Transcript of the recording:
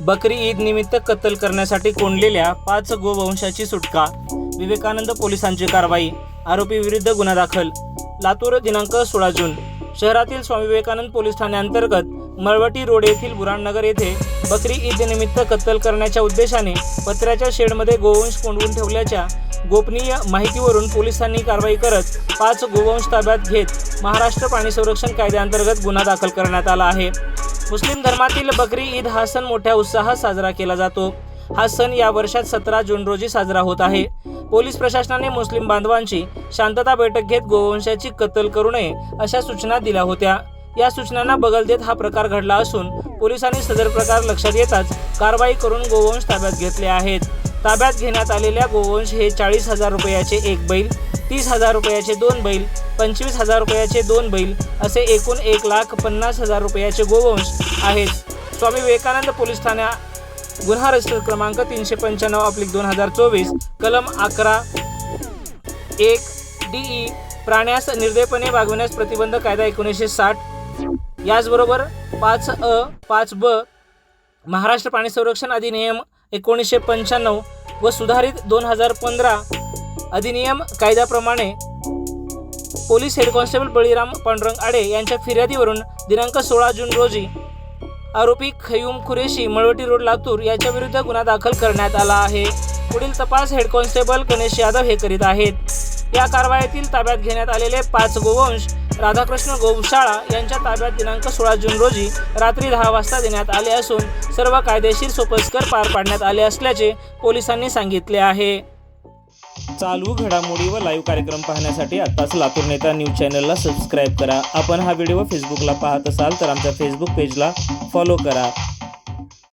बकरी ईद निमित्त कत्तल करण्यासाठी कोंडलेल्या पाच गोवंशाची सुटका विवेकानंद पोलिसांची कारवाई आरोपी विरुद्ध गुन्हा दाखल लातूर दिनांक सोळा जून. शहरातील स्वामी विवेकानंद पोलीस ठाण्याअंतर्गत मळवटी रोड येथील बुराणनगर येथे बकरी ईद निमित्त कत्तल करण्याच्या उद्देशाने पत्र्याच्या शेडमध्ये गोवंश कोंडवून ठेवल्याच्या गोपनीय माहितीवरून पोलिसांनी कारवाई करत पाच गोवंश ताब्यात घेत महाराष्ट्र प्राणी संरक्षण कायद्याअंतर्गत गुन्हा दाखल करण्यात आला आहे. मुस्लिम धर्मातील बकरी ईद हा सण मोठ्या उत्साहात साजरा केला जातो. हा सण या वर्षात सतरा जून रोजी साजरा होत आहे. पोलीस प्रशासनाने मुस्लिम बांधवांची शांतता बैठक घेत गोवंशाची कत्तल करू नये अशा सूचना दिल्या होत्या. या सूचनांना बगल देत हा प्रकार घडला असून पोलिसांनी सदर प्रकार लक्षात येताच कारवाई करून गोवंश ताब्यात घेतले आहेत. ताब्यात घेण्यात आलेल्या गोवंश हे चाळीस हजार रुपयाचे एक बैल तीस हजार रुपयाचे दोन बैल पंचवीस हजार रुपयाचे दोन बैल असे एकूण एक लाख पन्नास हजार रुपयाचे गोवंश आहेत. स्वामी विवेकानंद पोलीस ठाण्या गुन्हा रजिस्टर क्रमांक तीनशे पंच्याण्णव अप्लिक दोन हजार चोवीस कलम अकरा एक डी ई प्राण्यास निर्दयपणे वागविण्यास प्रतिबंध कायदा एकोणीसशे साठ. याचबरोबर पाच अ पाच ब महाराष्ट्र पाणी संरक्षण अधिनियम एकोणीसशे पंच्याण्णव व सुधारित दोन हजार पंधरा अधिनियम कायद्याप्रमाणे police head constable Baliram Pandurang Aade यांच्या फिर्यादीवरून दिनांक सोळा जून रोजी आरोपी खयूम खुरेशी मळवटी रोड लातूर याच्या विरुद्ध गुन्हा दाखल करण्यात आला आहे. पुढील तपास हेड कॉन्स्टेबल गणेश यादव हे करीत आहेत. या कारवाईतील ताब्यात घेण्यात आलेले पाच गोवंश राधाकृष्ण गोशाळा यांच्या ताब्यात दिनांक सोळा जून रोजी रात्री दहा वाजता देण्यात आले असून सर्व कायदेशीर सोपस्कर पार पाडण्यात आले असल्याचे पोलिसांनी सांगितले आहे. चालू घडामोडी व लाईव्ह कार्यक्रम पाहण्यासाठी आत्ताच लातूर नेता न्यूज चॅनलला सबस्क्राईब करा. आपण हा व्हिडिओ फेसबुकला पाहत असाल तर आमच्या फेसबुक पेजला फॉलो करा.